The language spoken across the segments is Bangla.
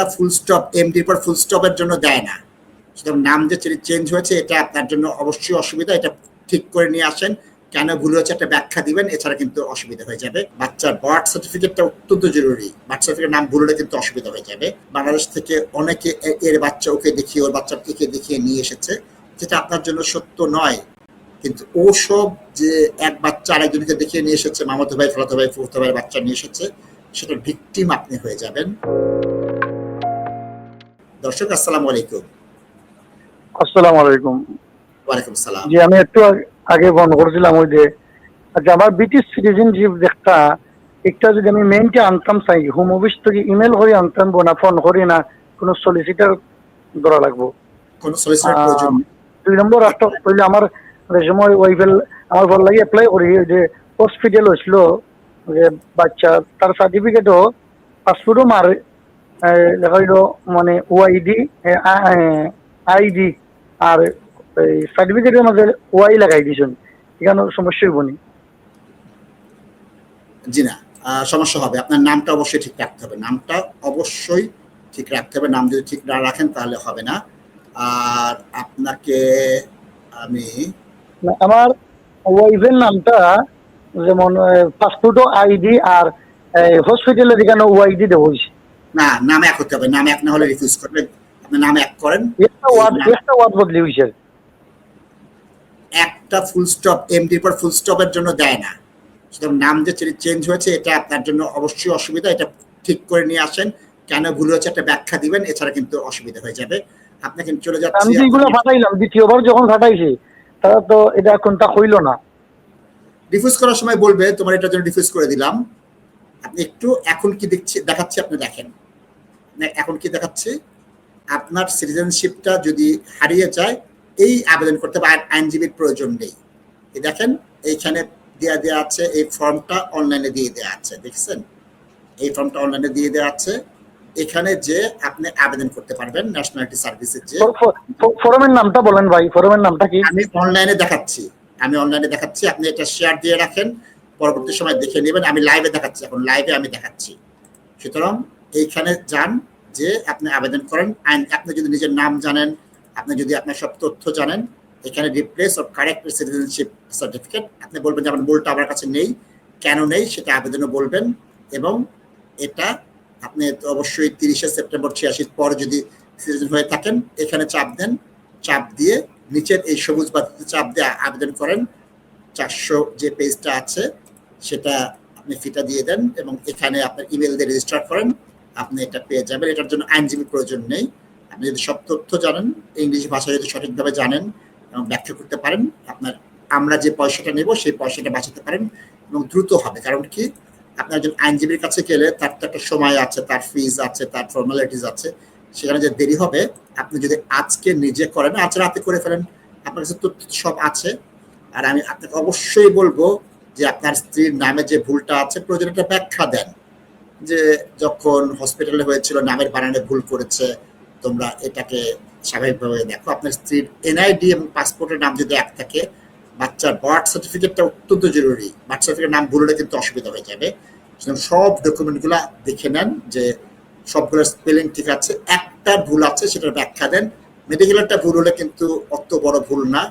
একটা ফুল স্টপ এমডির পর ফুল স্টপের জন্য দেয় না। সুতরাং নাম যে চেঞ্জ হয়েছে, এটা আপনার জন্য অবশ্যই অসুবিধা, এটা ঠিক করে নিয়ে আসেন। কেন ভুল হয়েছে একটা ব্যাখ্যা দিবেন, এছাড়া কিন্তু অসুবিধা হয়ে যাবে। বাচ্চার বার্থ সার্টিফিকেটটা অত্যন্ত জরুরি। বার্থ সার্টিফিকেট নাম ভুল হলে কিন্তু অসুবিধা হয়ে যাবে। বাংলাদেশ থেকে অনেকে এর বাচ্চা ওকে দেখিয়ে, ওর বাচ্চা একে দেখিয়ে নিয়ে এসেছে। যেটা আপনার জন্য সত্য নয়। কিন্তু ওসব যে এক বাচ্চা আরেকজনকে দেখিয়ে নিয়ে এসেছে, মামাতো ভাই, ফলাতো ভাই, ফুফতো ভাই বাচ্চা নিয়ে এসেছে, সেটার ভিকটিম আপনি হয়ে যাবেন। দর্শক আসসালামু আলাইকুম। আসসালামু আলাইকুম। ওয়ালাইকুম সালাম। জি আমি একটু আগে ফোন করেছিলাম ওই যে আচ্ছা আমার ব্রিটিশ সিটিজেনশিপ একটা একটা যদি আমি মেইনটা আনতাম চাই হোম অফিস থেকে ইমেল করে আনতাম না ফোন করি না কোনো সলিসিটার ধরা লাগবো? কোন সলিসিটার প্রয়োজন? দুই নম্বর একটা হইলে আমার সময় ওইফেল আমার ভালো লাগে অ্যাপ্লাই করি যে হসপিটাল হয়েছিল যে বাচ্চা তার সার্টিফিকেটও পাসপোর্টও মার। হইল মানে ওআইডি আইডি আর সার্টিফিকেটের মাঝে ওয়াই লাগাই দিছেন এখানে সমস্যা হইব নি। জি না সমস্যা হবে। আপনার নামটা অবশ্যই ঠিক রাখতে হবে। নামটা অবশ্যই ঠিক রাখতে হবে। নাম যদি ঠিক না রাখেন তাহলে হবে না। আর আপনাকে আমি আমার ওয়াইফের নামটা যেমন পাসপোর্টও আইডি আর হসপিটালের এখানে ওয়াইডি দেওয়া হয়েছে। না নাম এক হতে হবে নাম এক না হলে রিফিউজ করবেন। আপনি নাম এক করেন। একটা ফুল স্টপ এমডির পর ফুল স্টপের জন্য দেয় না। সুতরাং নাম যে চেঞ্জ হয়েছে এটা আপনার জন্য অবশ্যই অসুবিধা। এটা ঠিক করে নিয়ে আসেন। কেন ভুল হয়েছে একটা ব্যাখ্যা দিবেন এছাড়া কিন্তু অসুবিধা হয়ে যাবে। আপনি কিন্তু চলে আমি যেগুলো ফাটাইলাম দ্বিতীয়বার যখন ফাটাইছি তারা তো এটা কোনটা হইল না। ডিফিউজ করার সময় বলবে তোমার এটার জন্য ডিফিউজ করে দিলাম। আপনি একটু এখন কি দেখছি দেখাচ্ছি আপনি দেখেন। এখন কি দেখাচ্ছি? আপনার সিটিজেনশিপটা যদি হারিয়ে যায় এই আবেদন করতে হবে আইনজীবীর প্রয়োজন নেই। এই দেখেন এইখানে দেওয়া দেওয়া আছে এই ফর্মটা অনলাইনে দিয়ে দেওয়া আছে দেখছেন? এই ফর্মটা অনলাইনে দিয়ে দেওয়া আছে। এখানে যে আপনি আবেদন করতে পারবেন ন্যাশনালিটি সার্ভিসের যে ফরমের নামটা বলেন ভাই ফরমের নামটা কি? আমি অনলাইনে দেখাচ্ছি আমি অনলাইনে দেখাচ্ছি আপনি এটা শেয়ার দিয়ে রাখেন। পরবর্তী সময় দেখে নেবেন। আমি লাইভে দেখাচ্ছি, এখন লাইভে আমি দেখাচ্ছি। সুতরাং এইখানে যান যে আপনি আবেদন করেন। আইন আপনি যদি নিজের নাম জানেন, আপনি যদি আপনার সব তথ্য জানেন, এখানে replace of correct citizenship certificate আপনি বলবেন যে আমার মূলটা আমার কাছে নেই, কেন নেই সেটা আবেদনও বলবেন এবং এটা আপনি অবশ্যই তিরিশে সেপ্টেম্বর ছিয়াশির পর যদি সিটিজেন হয়ে থাকেন, এখানে চাপ দেন। চাপ দিয়ে নিচের এই সবুজ বাতিতে চাপ দিয়ে আবেদন করেন। চারশো যে পেজটা আছে সেটা আপনি ফিটা দিয়ে দেন এবং এখানে আপনার ইমেল দিয়ে রেজিস্টার করেন। আপনি এটা পেয়ে যাবেন। এটার জন্য আইনজীবী প্রয়োজন নেই। আপনি যদি সব তথ্য জানেন ইংরেজি ভাষা যদি সঠিকভাবে জানেন এবং ব্যাখ্যা করতে পারেন, আপনার আমরা যে পয়সাটা নেব, সেই পয়সাটা বাঁচাতে পারেন এবং দ্রুত হবে। কারণ কি? আপনি একজন আইনজীবীর কাছে গেলে তার তো একটা সময় আছে, তার ফিজ আছে, তার ফর্মালিটিস আছে। সেখানে যে দেরি হবে, আপনি যদি আজকে নিজে করেন, আজ রাতে করে ফেলেন, আপনার কাছে তথ্য সব আছে। আর আমি আপনাকে অবশ্যই বলব যে আপনার স্ত্রীর নামে যে ভুলটা আছে প্রয়োজন একটা ব্যাখ্যা দেন। যে যখন হসপিটালে হয়েছিল, নামের বানানে ভুল করেছে, তোমরা এটাকে স্বাভাবিকভাবে দেখো। আপনার স্ত্রীর এনআইডি এবং পাসপোর্টের নাম যদি এক থাকে, বাচ্চার বার্থ সার্টিফিকেটটা অত্যন্ত জরুরি। বার্থ সার্টিফিকেট নাম ভুল হলে কিন্তু অসুবিধা হয়ে যাবে। সব ডকুমেন্টগুলো দেখে নেন যে সবগুলোর স্পেলিং ঠিক আছে। একটা ভুল আছে সেটার ব্যাখ্যা দেন। মেডিকেলেরটা ভুল হলে কিন্তু অত বড় ভুল না।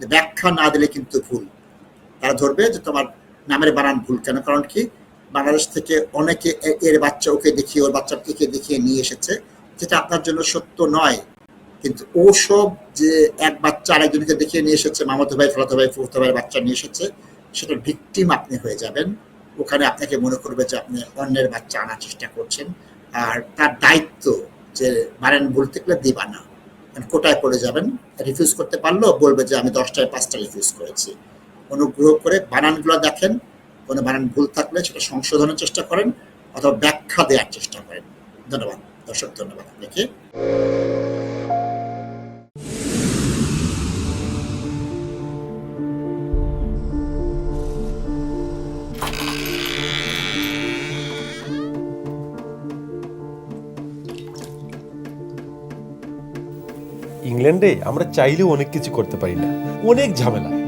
ব্যাখ্যা না দিলে কিন্তু ভুল। তারা ধরবে যে তোমার নামের বানান ভুল কেন? কারণ কি? বাংলাদেশ থেকে অনেকে এর বাচ্চা ওকে দেখিয়ে, ওর বাচ্চা একে দেখিয়ে নিয়ে এসেছে, যেটা আপনার জন্য সত্য নয়। কিন্তু ওসব যে এক বাচ্চা আরেকজনকে দেখিয়ে নিয়ে এসেছে, মামাতো ভাই, ফলাতো ভাই, ফুফতো ভাই বাচ্চা নিয়ে এসেছে, সেটার ভিকটিম আপনি হয়ে যাবেন। ওখানে আপনাকে মনে করবে যে আপনি অন্যের বাচ্চা আনার চেষ্টা করছেন। আর তার দায়িত্ব যে বানান ভুল থাকলে দিবা না। কোটায় পড়ে যাবেন রিফিউজ করতে পারলেও বলবে যে আমি দশটায় পাঁচটা রিফিউজ করেছি। অনুগ্রহ করে বানানগুলো দেখেন। কোনো বানান ভুল থাকলে সেটা সংশোধনের চেষ্টা করেন অথবা ব্যাখ্যা দেওয়ার চেষ্টা করেন। ধন্যবাদ। দর্শক, ধন্যবাদ আপনাকে। ইংল্যান্ডে আমরা চাইলেও অনেক কিছু করতে পারি না। অনেক ঝামেলা।